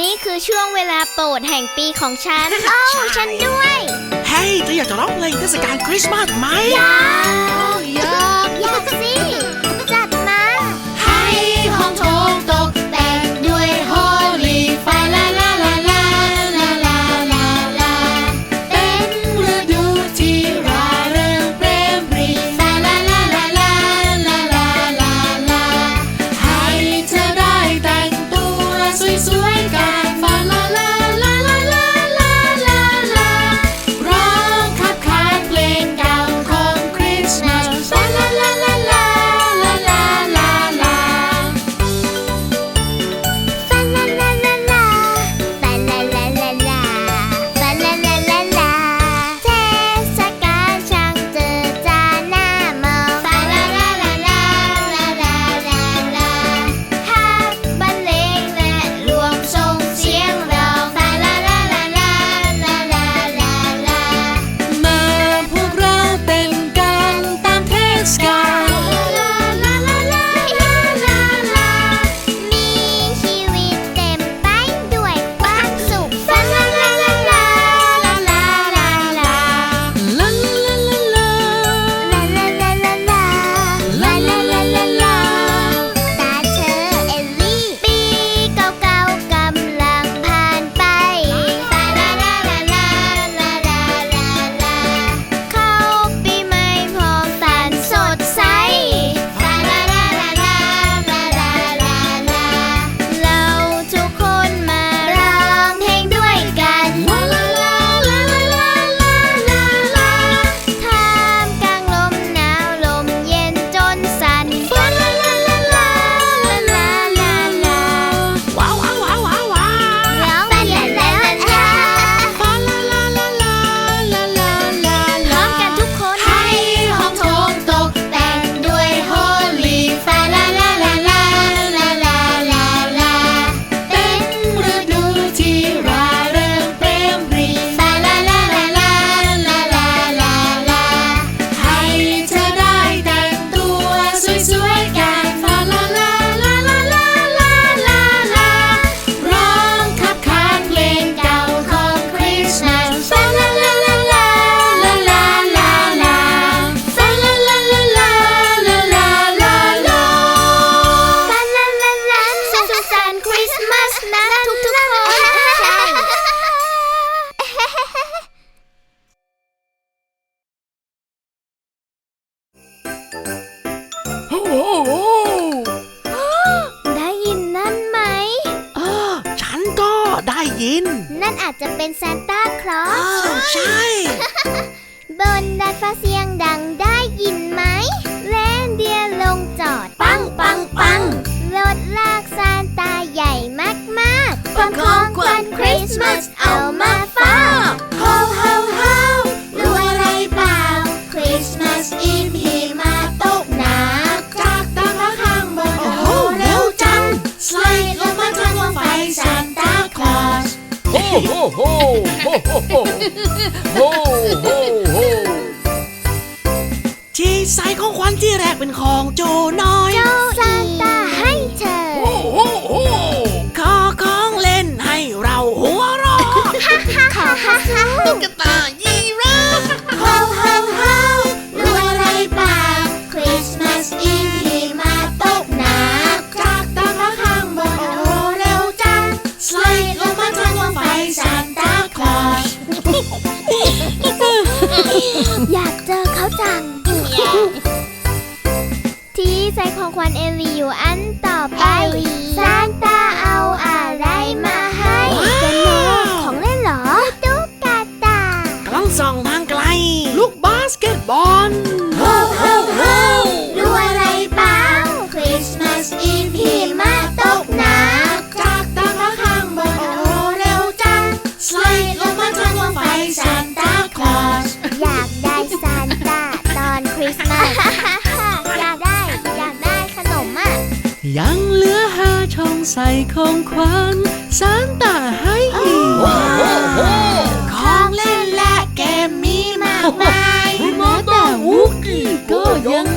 นี่คือช่วงเวลาโปรดแห่งปีของฉัน โอ้ ฉันด้วย เฮ้ยเธออยากจะร้องเพลงเทศกาลคริสต์มาสไหม อยาก จะเป็นซานตาคลอสใช่ บนดาดฟ้าเสียงดังได้ยินไหมแลนเดียลงจอดปังปังปัง รถลากซานตาใหญ่มากๆปังของขวันคริสต์มาส เป็นของโจน้อยโจ้าซานตาให้เธอ โอ้โหโอ้โขอของเล่นให้เราหัวเรอขอค่ะค่ตุ๊กตายีราฟเฮาเฮาเฮาวรู้อะไรบ้างคริสต์มาสอีฟหิมาตกหนาจากตะพักข้างบนโอ้เร็วจังสไลด์ลงมาทางรถไฟซานตาคลอสอยากเจอเขาจัง ที่ใส่ของควันเอลีอยู่อันต่อไปซานตาเอาอะไรมาให้กันโนของเล่นเหรอ ตุ๊กตากล้องส่องทางไกล ลูกบาสเกตบอล ใส่ของขวัญซานตาให้อีกของเล่นและเกมมีมากมายแม้แต่วุกกี้ก็ยัง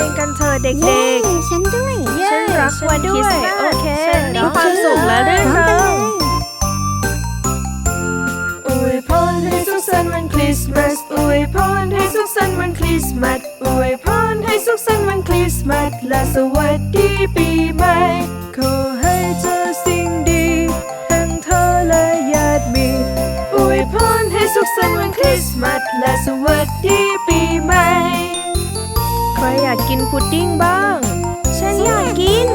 งเพลงกันเถอะเด็เย้กฉันด้วยๆฉันรักวันคริสต์มาสโอเคฉันมีความสุขและรื่นเริงอวยพรให้สุขสันต์วันคริสต์มาสอวยพรให้สุขสันต์วันคริสต์มาสอวยพรให้สุขสันต์วันคริสต์มาสและสวัสดีปีใหม่ขอให้เจอสิ่งดีทั้งเธอและญาติมิตรอวยพรให้สุขสันต์วันคริสต์มาสและสวัสดีปีใหม่ใค รอยากกินพุดดิ้งบ้าง ฉันอยากกิน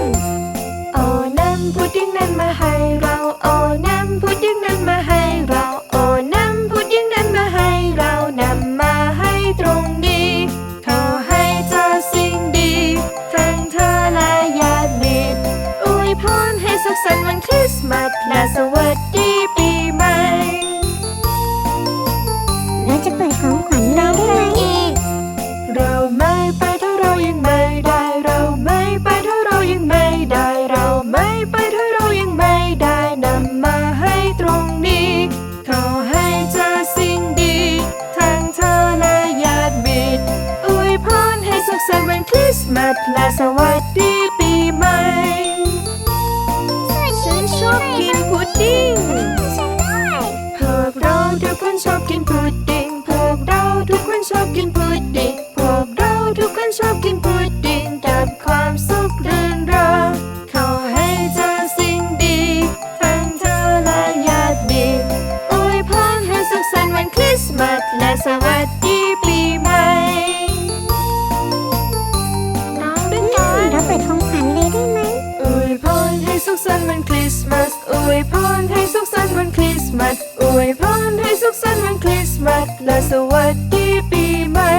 เอาน้ำพุดดิ้งนั้นมาให้เราเอาน้ำพุดดิ้งนั้นมาให้เราเอาน้ำพุดดิ้งนั้นมาให้เรานำมาให้ตรงนี้ขอให้เจอสิ่งดีทั้งเธอและญาติมิตรอวยพรให้สุขสันต์วันคริสต์มาสและสวัสดีปีใหม่เราจะเปิดของ ชอบกินพุดดิ้งพวกเราทุกคนชอบกินพุดดิ้งพวกเราทุกคนชอบกินพุดดิ้งกับความสุขรื่นเริงขอให้เจอสิ่งดีทั้งเธอและญาติมิตรอวยพรให้สุขสันต์วันคริสต์มาสและสวัสดีปีใหม่น้องด้วยกันเราเปิดของขวัญเลยได้ไหมอวยพรให้สุขสันต์วันคริสต์มาสอวยพรให้สุขสันต์วันคริสต์มาสอวยพรให้ สุขสันต์วันคริสต์มาสและสวัสดีปีใหม่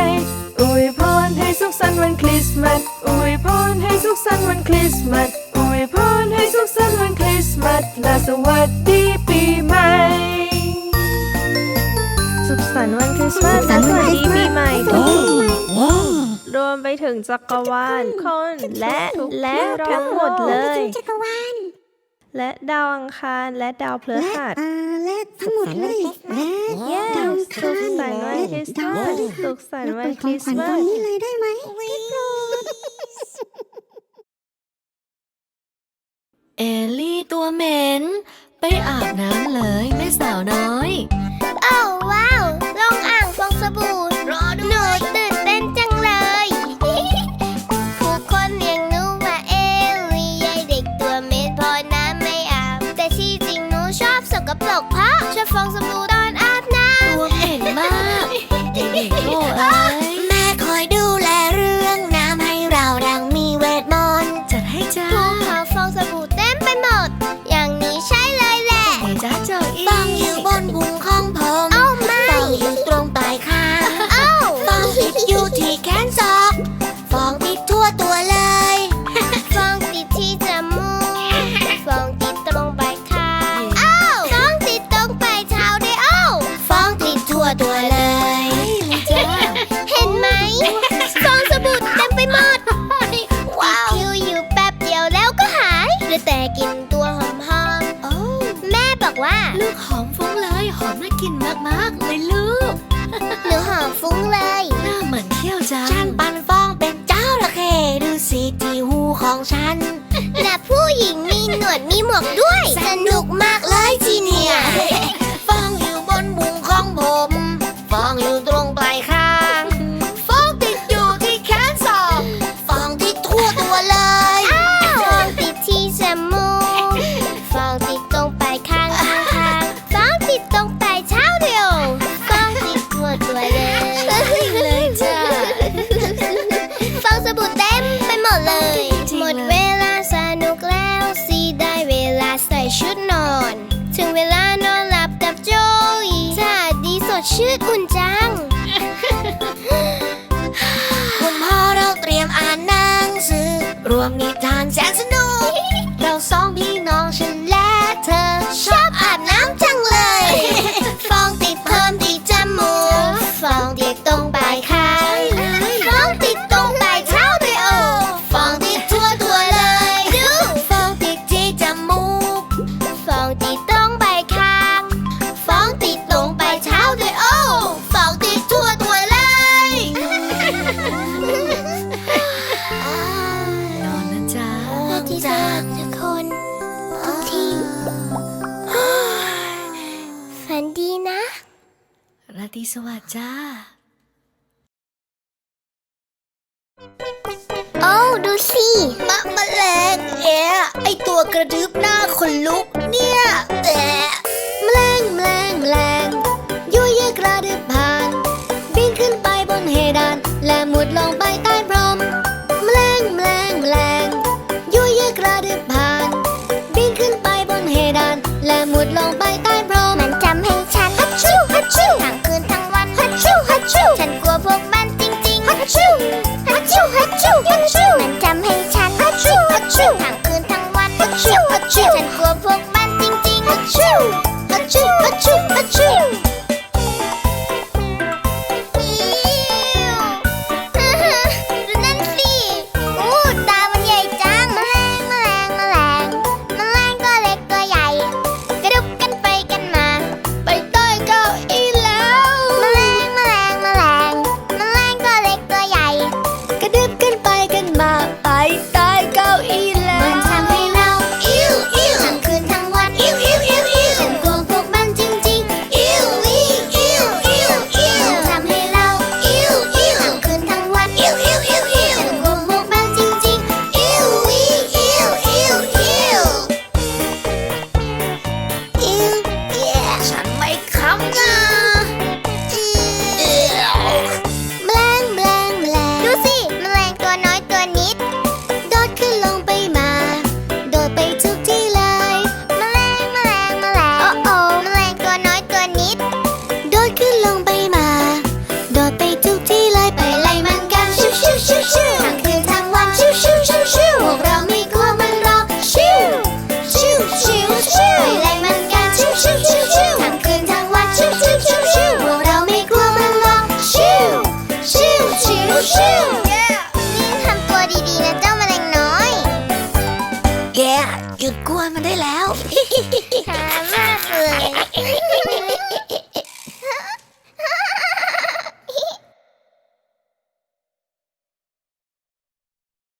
อวยพรให้สุขสันต์วันคริสต์มาสอวยพรให้สุขสันต์วันคริสต์มาสอวยพรให้สุขสันต์วันคริสต์มาสและสวัสดีปีใหม่ สุขสันต์วันคริสต์มาสสุขสัและนต์สวันวัสคริดีสต์มาส ปีใหม่สวัสดีปีใหม่รวมไปถึงจักรวาลคนและและทั้งหมดเลย จักรวาล และดาวอังคารและดาวพฤหัสอ่าและทั้งหมดเลยและ Yes สุขสันต์วันคริสต์มาสสุขสันต์วันคริสต์มาตรสงนี้เลยได้ไหมเอลลี่ตัวเหม็น ไปอาบน้ำเลยแม่สาวน้อย ราะ และผู้หญิงมีหนวดมีหมวกด้วย สนุกมากเลยทีเนี่ย ดชื่นอุ่นจัง คุณพ่อเราเตรียมอ่านหนังสือ รวมนิทานแสนสนุก เราสองพี่น้อง ที่จากทุกคนทุกทีฝันดีนะ ราตรีสวัสดิ์จ้า โอ้ดูสิมะมะแรงแอไอตัวกระดึบหน้าขนลุกเนี่ยแอะแมลงแมลงแรงยั่กระดึบผ่นบินขึ้นไปบนเฮดาน และมุดลงไป ชิฮัดชูฮัดชูฮัดชูมันจำให้ฉันฮัดชูฮัดชูทั้งคืนทั้งวันฮัดชูฮัดชูฉันกลัวพวกมันจริงๆฮัดชิว